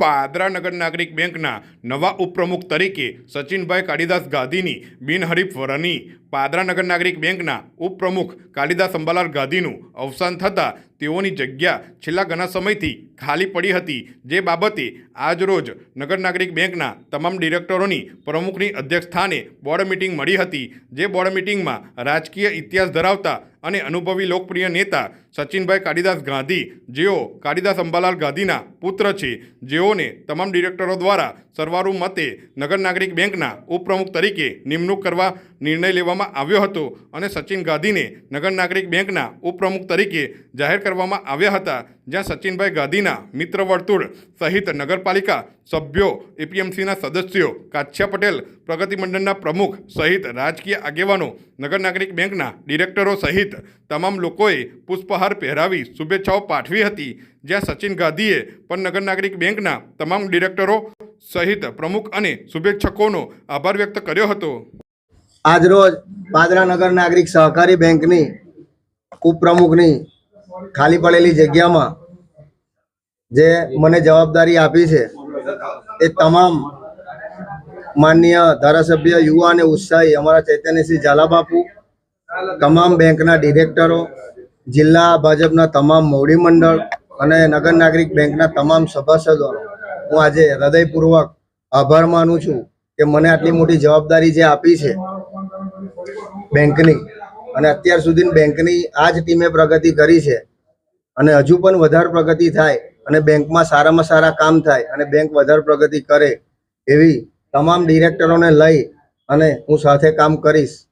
પાદરા નગર નાગરિક બેંકના નવા ઉપપ્રમુખ તરીકે સચિનભાઈ કાળીદાસ ગાંધીની બિનહરીફ વરણી. પાદરા નગર નાગરિક બેંકના ઉપપ્રમુખ કાળીદાસ અંબાલાલ ગાંધીનું અવસાન થતાં તેઓની જગ્યા છેલ્લા ઘણા સમયથી ખાલી પડી હતી. જે બાબતે આજરોજ નગર નાગરિક બેંકના તમામ ડિરેક્ટરોની પ્રમુખની અધ્યક્ષસ્થાને બોર્ડ મિટિંગ મળી હતી. જે બોર્ડ મિટિંગમાં રાજકીય ઇતિહાસ ધરાવતા અને અનુભવી લોકપ્રિય નેતા સચિનભાઈ કાળીદાસ ગાંધી, જેઓ કાળીદાસ અંબાલાલ ગાંધીના પુત્ર છે, જેઓને તમામ ડિરેક્ટરો દ્વારા સરવારું મતે નગર નાગરિક બેંકના ઉપપ્રમુખ તરીકે નિમણૂક કરવા નિર્ણય લેવામાં આવ્યો હતો અને સચિન ગાંધીને નગર નાગરિક બેંકના ઉપપ્રમુખ તરીકે જાહેર કરવામાં આવ્યા હતા, જ્યાં સચિનભાઈ ગાંધીના મિત્ર વર્તુળ સહિત નગરપાલિકા સભ્યો, એપીએમસીના સદસ્યો, કાછ્યા પટેલ, પ્રગતિ મંડળના પ્રમુખ સહિત રાજકીય આગેવાનો, નગર નાગરિક બેંકના ડિરેક્ટરો સહિત તમામ લોકોએ પુષ્પહાર પહેરાવી શુભેચ્છાઓ પાઠવી હતી, જ્યાં સચિન ગાંધીએ પણ નગર નાગરિક બેંકના તમામ ડિરેક્ટરો સહિત પ્રમુખ અને શુભેચ્છકોનો આભાર વ્યક્ત કર્યો હતો. આજરોજ પાદરા નગર નાગરિક સહકારી બેંકની ઉપપ્રમુખની ખાલી પડેલી જગ્યામાં જે મને જવાબદારી આપી છે, એ તમામ માનનીય ધારાસભ્ય યુવા અને ઉત્સાહી અમારા ચૈતન્યસિંહ ઝાલાબાપુ, તમામ બેંકના ડિરેક્ટરો, જિલ્લા ભાજપના તમામ મોવડી મંડળ અને નગર નાગરિક બેંકના તમામ સભાસદોનો હું આજે હૃદયપૂર્વક આભાર માનું છું કે મને આટલી મોટી જવાબદારી જે આપી છે બેંકની. અને અત્યાર સુધી બેંકની આ જ ટીમે પ્રગતિ કરી છે. અને હજુ પણ વધારે પ્રગતિ થાય અને બેંકમાં સારામાં સારા કામ થાય અને બેંક વધારે પ્રગતિ કરે એવી તમામ ડિરેક્ટરોને લઈ અને હું સાથે કામ કરીશ.